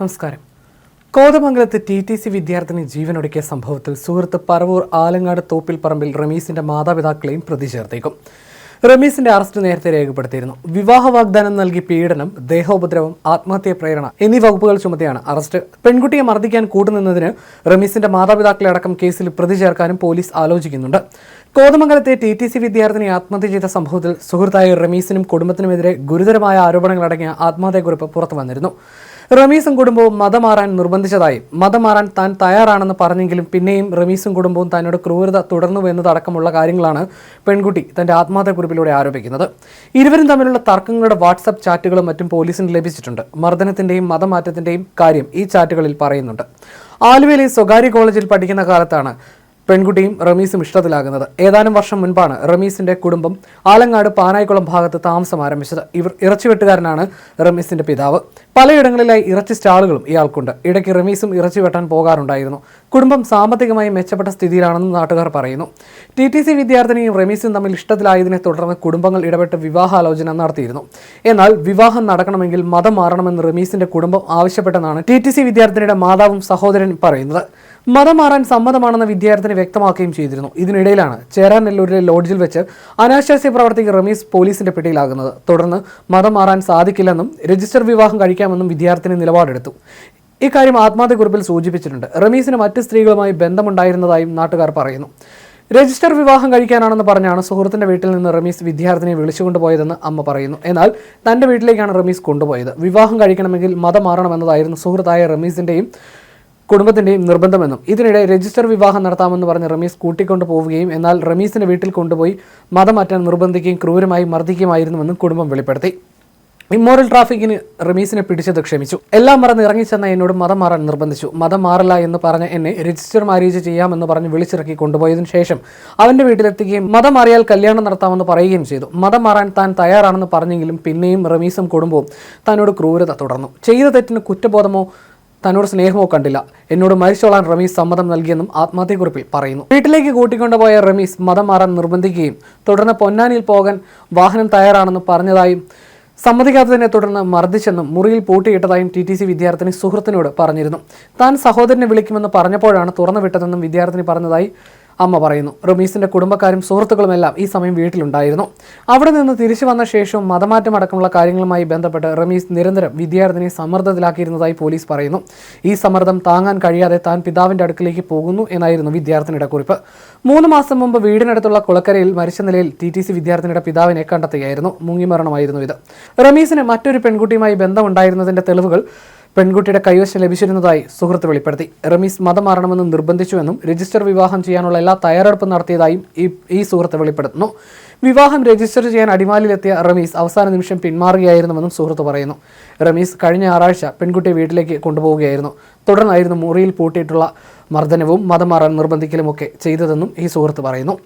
നമസ്കാരം. കോതമംഗലത്ത് T T C വിദ്യാർത്ഥിനി ജീവനൊടുക്കിയ സംഭവത്തിൽ സുഹൃത്ത് പറവൂർ ആലങ്ങാട് തോപ്പിൽ പറമ്പിൽ റമീസിന്റെ മാതാപിതാക്കളെയും പ്രതി ചേർത്തേക്കും. റമീസിന്റെ അറസ്റ്റ് നേരത്തെ രേഖപ്പെടുത്തിയിരുന്നു. വിവാഹ വാഗ്ദാനം നൽകി പീഡനം ദേഹോപദ്രവം ആത്മഹത്യ പ്രേരണ എന്നീ വകുപ്പുകൾ ചുമത്തിയാണ് അറസ്റ്റ്. പെൺകുട്ടിയെ മർദ്ദിക്കാൻ കൂട്ടുനിന്നതിന് റമീസിന്റെ മാതാപിതാക്കളെ അടക്കം കേസിൽ പ്രതി ചേർക്കാനും പോലീസ് ആലോചിക്കുന്നുണ്ട്. കോതമംഗലത്തെ ടി ടി സി വിദ്യാർത്ഥിനി ആത്മഹത്യ ചെയ്ത സംഭവത്തിൽ സുഹൃത്തായ റമീസിനും കുടുംബത്തിനുമെതിരെ ഗുരുതരമായ ആരോപണങ്ങളടങ്ങിയ ആത്മഹത്യാക്കുറിപ്പ് പുറത്തു വന്നിരുന്നു. റമീസും കുടുംബവും മതം മാറാൻ നിർബന്ധിച്ചതായും. മതം മാറാൻ താൻ തയ്യാറാണെന്ന് പറഞ്ഞെങ്കിലും പിന്നെയും റമീസും കുടുംബവും തന്നോട് ക്രൂരത തുടർന്നു എന്നതടക്കമുള്ള കാര്യങ്ങളാണ് പെൺകുട്ടി തന്റെ ആത്മഹത്യാക്കുറിപ്പിലൂടെ ആരോപിക്കുന്നത്. ഇരുവരും തമ്മിലുള്ള തർക്കങ്ങളുടെ വാട്സപ്പ് ചാറ്റുകളും മറ്റും പോലീസിന് ലഭിച്ചിട്ടുണ്ട്. മർദ്ദനത്തിന്റെയും മതമാറ്റത്തിന്റെയും കാര്യം ഈ ചാറ്റുകളിൽ പറയുന്നുണ്ട്. ആലുവയിലെ സ്വകാര്യ കോളേജിൽ പഠിക്കുന്ന കാലത്താണ് പെൺകുട്ടിയും റമീസും ഇഷ്ടത്തിലാകുന്നത്. ഏതാനും വർഷം മുൻപാണ് റമീസിന്റെ കുടുംബം ആലങ്ങാട് പാനായിക്കുളം ഭാഗത്ത് താമസം ആരംഭിച്ചത്. ഇവർ ഇറച്ചിവെട്ടുകാരനാണ് റമീസിന്റെ പിതാവ്. പലയിടങ്ങളിലായി ഇറച്ചി സ്റ്റാളുകളും ഇയാൾക്കുണ്ട്. ഇടയ്ക്ക് റമീസും ഇറച്ചി വെട്ടാൻ പോകാറുണ്ടായിരുന്നു. കുടുംബം സാമ്പത്തികമായി മെച്ചപ്പെട്ട സ്ഥിതിയിലാണെന്ന് നാട്ടുകാർ പറയുന്നു. ടി ടി സി വിദ്യാർത്ഥിനിയും റമീസും തമ്മിൽ ഇഷ്ടത്തിലായതിനെ തുടർന്ന് കുടുംബങ്ങൾ ഇടപെട്ട് വിവാഹാലോചന നടത്തിയിരുന്നു. എന്നാൽ വിവാഹം നടക്കണമെങ്കിൽ മതം മാറണമെന്ന് റമീസിന്റെ കുടുംബം ആവശ്യപ്പെട്ടെന്നാണ് ടി ടി സി വിദ്യാർത്ഥിനിയുടെ മാതാവും സഹോദരൻ പറയുന്നത്. മതം മാറാൻ സമ്മതമാണെന്ന് വിദ്യാർത്ഥിനി വ്യക്തമാക്കുകയും ചെയ്തിരുന്നു. ഇതിനിടയിലാണ് ചേരാനെല്ലൂരിലെ ലോഡ്ജിൽ വെച്ച് അനാശാസ്യ പ്രവർത്തകർ റമീസ് പോലീസിന്റെ പിടിയിലാകുന്നത്. തുടർന്ന് മതം മാറാൻ സാധിക്കില്ലെന്നും രജിസ്റ്റർ വിവാഹം കഴിക്കാമെന്നും വിദ്യാർത്ഥിനി നിലപാടെടുത്തു. ഇക്കാര്യം ആത്മഹത്യക്കുറിപ്പിൽ സൂചിപ്പിച്ചിട്ടുണ്ട്. റമീസിന് മറ്റ് സ്ത്രീകളുമായി ബന്ധമുണ്ടായിരുന്നതായും നാട്ടുകാർ പറയുന്നു. രജിസ്റ്റർ വിവാഹം കഴിക്കാനാണെന്ന് പറഞ്ഞാണ് സുഹൃത്തിന്റെ വീട്ടിൽ നിന്ന് റമീസ് വിദ്യാർത്ഥിനിയെ വിളിച്ചുകൊണ്ടുപോയതെന്ന് അമ്മ പറയുന്നു. എന്നാൽ തന്റെ വീട്ടിലേക്കാണ് റമീസ് കൊണ്ടുപോയത്. വിവാഹം കഴിക്കണമെങ്കിൽ മതം മാറണമെന്നതായിരുന്നു സുഹൃത്തായ റമീസിന്റെയും കുടുംബത്തിന്റെയും നിർബന്ധമെന്നും ഇതിനിടെ രജിസ്റ്റർ വിവാഹം നടത്താമെന്ന് പറഞ്ഞ് റമീസ് കൂട്ടിക്കൊണ്ടു പോവുകയും എന്നാൽ റമീസിന്റെ വീട്ടിൽ കൊണ്ടുപോയി മതം മാറ്റാൻ നിർബന്ധിക്കുകയും ക്രൂരമായി മർദ്ദിക്കുമായിരുന്നുവെന്നും കുടുംബം വെളിപ്പെടുത്തി. ഇമ്മോറൽ ട്രാഫിക്കിന് റമീസിനെ പിടിച്ചത് ക്ഷമിച്ചു. എല്ലാം മറന്ന് ഇറങ്ങിച്ചെന്ന എന്നോട് മതം മാറാൻ നിർബന്ധിച്ചു. മതം മാറില്ല എന്ന് പറഞ്ഞ് എന്നെ രജിസ്റ്റർ മാരേജ് ചെയ്യാമെന്ന് പറഞ്ഞ് വിളിച്ചിറക്കി കൊണ്ടുപോയതിനു ശേഷം അവന്റെ വീട്ടിലെത്തുകയും മതം മാറിയാൽ കല്യാണം നടത്താമെന്ന് പറയുകയും ചെയ്തു. മതം മാറാൻ താൻ തയ്യാറാണെന്ന് പറഞ്ഞെങ്കിലും പിന്നെയും റമീസും കുടുംബവും തന്നോട് ക്രൂരത തുടർന്നു. ചെയ്ത തെറ്റിന് കുറ്റബോധമോ തന്നോട് സ്നേഹമോ കണ്ടില്ല. എന്നോട് മരിച്ചോളാൻ റമീസ് സമ്മതം നൽകിയെന്നും ആത്മഹത്യക്കുറിപ്പിൽ പറയുന്നു. വീട്ടിലേക്ക് കൂട്ടിക്കൊണ്ടുപോയ റമീസ് മതം മാറാൻ നിർബന്ധിക്കുകയും തുടർന്ന് പൊന്നാനിയിൽ പോകാൻ വാഹനം തയ്യാറാണെന്ന് പറഞ്ഞതായും സമ്മതിക്കാത്തതിനെ തുടർന്ന് മർദ്ദിച്ചെന്നും മുറിയിൽ പൂട്ടിയിട്ടതായും ടി ടി സി വിദ്യാർത്ഥിനി സുഹൃത്തിനോട് പറഞ്ഞിരുന്നു. താൻ സഹോദരനെ വിളിക്കുമെന്ന് പറഞ്ഞപ്പോഴാണ് തുറന്നു വിട്ടതെന്നും വിദ്യാർത്ഥിനി പറഞ്ഞതായി അമ്മ പറയുന്നു. റമീസിന്റെ കുടുംബക്കാരും സുഹൃത്തുക്കളും എല്ലാം ഈ സമയം വീട്ടിലുണ്ടായിരുന്നു. അവിടെ നിന്ന് തിരിച്ചു വന്ന ശേഷവും മതമാറ്റം അടക്കമുള്ള കാര്യങ്ങളുമായി ബന്ധപ്പെട്ട് റമീസ് നിരന്തരം വിദ്യാർത്ഥിനിയെ സമ്മർദ്ദത്തിലാക്കിയിരുന്നതായി പോലീസ് പറയുന്നു. ഈ സമ്മർദ്ദം താങ്ങാൻ കഴിയാതെ താൻ പിതാവിന്റെ അടുക്കിലേക്ക് പോകുന്നു എന്നായിരുന്നു വിദ്യാർത്ഥിനിയുടെ കുറിപ്പ്. മൂന്ന് മാസം മുമ്പ് വീടിനടുത്തുള്ള കുളക്കരയിൽ മരിച്ച നിലയിൽ ടി ടി സി വിദ്യാർത്ഥിനിയുടെ പിതാവിനെ കണ്ടെത്തുകയായിരുന്നു. മുങ്ങിമരണമായിരുന്നു ഇത്. റമീസിന് മറ്റൊരു പെൺകുട്ടിയുമായി ബന്ധമുണ്ടായിരുന്നതിന്റെ തെളിവുകൾ പെൺകുട്ടിയുടെ കൈവശം ലഭിച്ചിരുന്നതായി സുഹൃത്ത് വെളിപ്പെടുത്തി. റമീസ് മതം മാറണമെന്ന് നിർബന്ധിച്ചുവെന്നും രജിസ്റ്റർ വിവാഹം ചെയ്യാനുള്ള എല്ലാ തയ്യാറെടുപ്പും നടത്തിയതായും ഈ സുഹൃത്ത് വെളിപ്പെടുത്തുന്നു. വിവാഹം രജിസ്റ്റർ ചെയ്യാൻ അടിമാലിയിലെത്തിയ റമീസ് അവസാന നിമിഷം പിന്മാറുകയായിരുന്നുവെന്നും സുഹൃത്ത് പറയുന്നു. റമീസ് കഴിഞ്ഞ ആറാഴ്ച പെൺകുട്ടിയെ വീട്ടിലേക്ക് കൊണ്ടുപോവുകയായിരുന്നു. തുടർന്നായിരുന്നു മുറിയിൽ പൂട്ടിയിട്ടുള്ള മർദ്ദനവും മതം മാറാൻ നിർബന്ധിക്കലുമൊക്കെ ചെയ്തതെന്നും ഈ സുഹൃത്ത് പറയുന്നു.